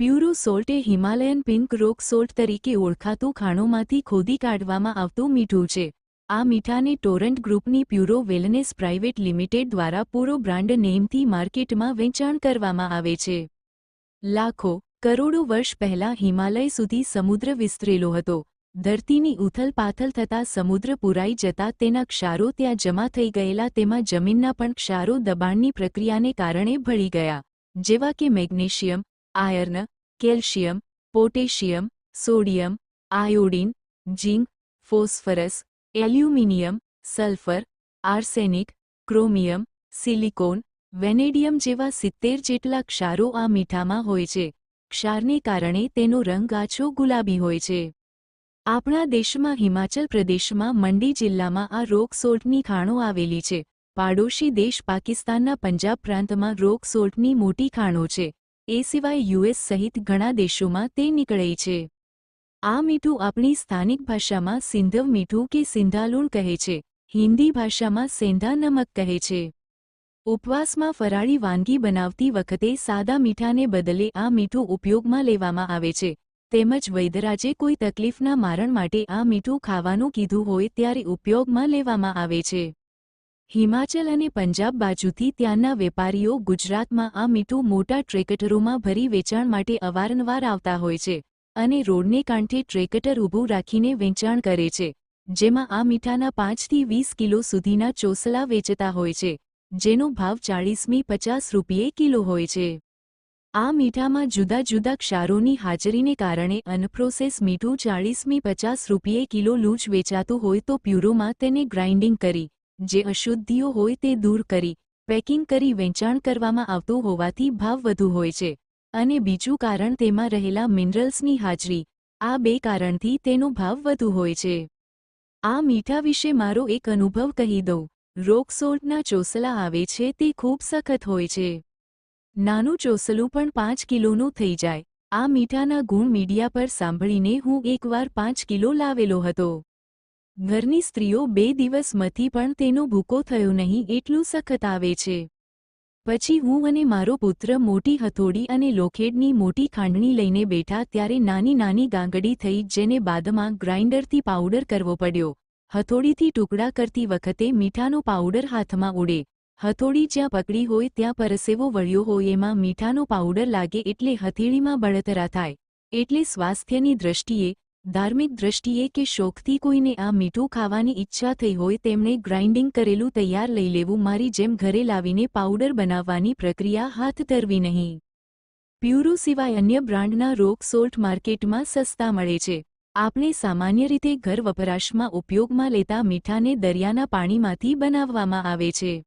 પ્યુરો salt એ Himalayan pink rock salt તરીકે ઓળખાતું ખાણોમાંથી ખોદી કાઢવામાં આવતું મીઠું છે. આ મીઠાને ટોરન્ટ ગ્રુપની પ્યુરો વેલનેસ પ્રાઇવેટ લિમિટેડ દ્વારા પૂરો બ્રાન્ડ નેમથી માર્કેટમાં વેચાણ કરવામાં આવે છે. લાખો, કરોડો વર્ષ પહેલાં હિમાલય સુધી સમુદ્ર વિસ્તરેલો હતો. ધરતીની ઉથલપાથલ થતાં સમુદ્ર પુરાઈ જતા તેના ક્ષારો ત્યાં જમા થઈ ગયેલા તેમાં જમીનના પણ ક્ષારો દબાણની પ્રક્રિયાને કારણે ભળી ગયા. જેવા કે magnesium iron calcium potassium sodium iodine zinc phosphorus aluminium sulphur arsenic chromium silicon vanadium જેવા સિત્તેર જેટલા ક્ષારો આ મીઠામાં હોય છે. ક્ષારને કારણે તેનો રંગ આછો ગુલાબી હોય છે. આપણા દેશમાં હિમાચલ પ્રદેશમાં મંડી જિલ્લામાં આ રોક સોલ્ટની ખાણો આવેલી છે. પાડોશી દેશ પાકિસ્તાનના પંજાબ પ્રાંતમાં રોક સોલ્ટની મોટી ખાણો છે. એ સિવાય યુએસ સહિત ઘણા દેશોમાં તે નીકળે છે. આ મીઠું આપણી સ્થાનિક ભાષામાં સિંધવ મીઠું કે સિંધાલુણ કહે છે. હિન્દી ભાષામાં સેંધા નમક કહે છે. ઉપવાસમાં ફરાળી વાનગી બનાવતી વખતે સાદા મીઠાને બદલે આ મીઠું ઉપયોગમાં લેવામાં આવે છે. તેમજ વૈદરાજે કોઈ તકલીફના મારણ માટે આ મીઠું ખાવાનું કીધું હોય ત્યારે ઉપયોગમાં લેવામાં આવે છે. હિમાચલ અને પંજાબ બાજુથી ત્યાંના વેપારીઓ ગુજરાતમાં આ મીઠું મોટા ટ્રેકટરોમાં ભરી વેચાણ માટે અવારનવાર આવતા હોય છે અને રોડને કાંઠે ટ્રેકટર ઊભું રાખીને વેચાણ કરે છે, જેમાં આ મીઠાના પાંચથી વીસ કિલો સુધીના ચોસલા વેચતા હોય છે, જેનો ભાવ ચાળીસમી પચાસ રૂપિયે કિલો હોય છે. આ મીઠામાં જુદા જુદા ક્ષારોની હાજરીને કારણે અનપ્રોસેસ મીઠું ચાળીસમી પચાસ રૂપિયે કિલો લૂંચ વેચાતું હોય તો પ્યુરોમાં તેને ગ્રાઇન્ડિંગ કરી જે અશુદ્ધિઓ હોય તે દૂર કરી, પેકિંગ કરી વેચાણ કરવામાં આવતું હોવાથી ભાવ વધુ હોય છે. અને બીજું કારણ તેમાં રહેલા મિનરલ્સની હાજરી, આ બે કારણથી તેનો ભાવ વધુ હોય છે. આ મીઠા વિશે મારો એક અનુભવ કહી દઉં. રોક સોલ્ટના ચોસલા આવે છે તે ખૂબ સખત હોય છે. નાનું ચોસલું પણ પાંચ કિલોનું થઈ જાય. આ મીઠાના ગુણ મીડિયા પર સાંભળીને હું એકવાર પાંચ કિલો લાવેલો હતો. ઘરની સ્ત્રીઓ બે દિવસમાંથી પણ તેનો ભૂકો થયો નહીં એટલું સખત આવે છે. પછી હું અને મારો પુત્ર મોટી હથોડી અને લોખેડની મોટી ખાંડણી લઈને બેઠા ત્યારે નાની નાની ગાંગડી થઈ જેને બાદમાં ગ્રાઇન્ડરથી પાવડર કરવો પડ્યો. હથોડીથી ટુકડા કરતી વખતે મીઠાનો પાવડર હાથમાં ઉડે. હથોડી જ્યાં પકડી હોય ત્યાં પરસેવો વળ્યો હોય એમાં મીઠાનો પાવડર લાગે એટલે હથેળીમાં બળતરા થાય. એટલે સ્વાસ્થ્યની દ્રષ્ટિએ ધાર્મિક દ્રષ્ટિએ કે શોખથી કોઈને આ મીઠું ખાવાની ઈચ્છા થઈ હોય તેમણે ગ્રાઇન્ડિંગ કરેલું તૈયાર લઈ લેવું. મારી જેમ ઘરે લાવીને પાવડર બનાવવાની પ્રક્રિયા હાથ ધરવી નહીં. પ્યુરો સિવાય અન્ય બ્રાન્ડના રોક સોલ્ટ માર્કેટમાં સસ્તા મળે છે. આપણે સામાન્ય રીતે ઘર વપરાશમાં ઉપયોગમાં લેતા મીઠાને દરિયાના પાણીમાંથી બનાવવામાં આવે છે.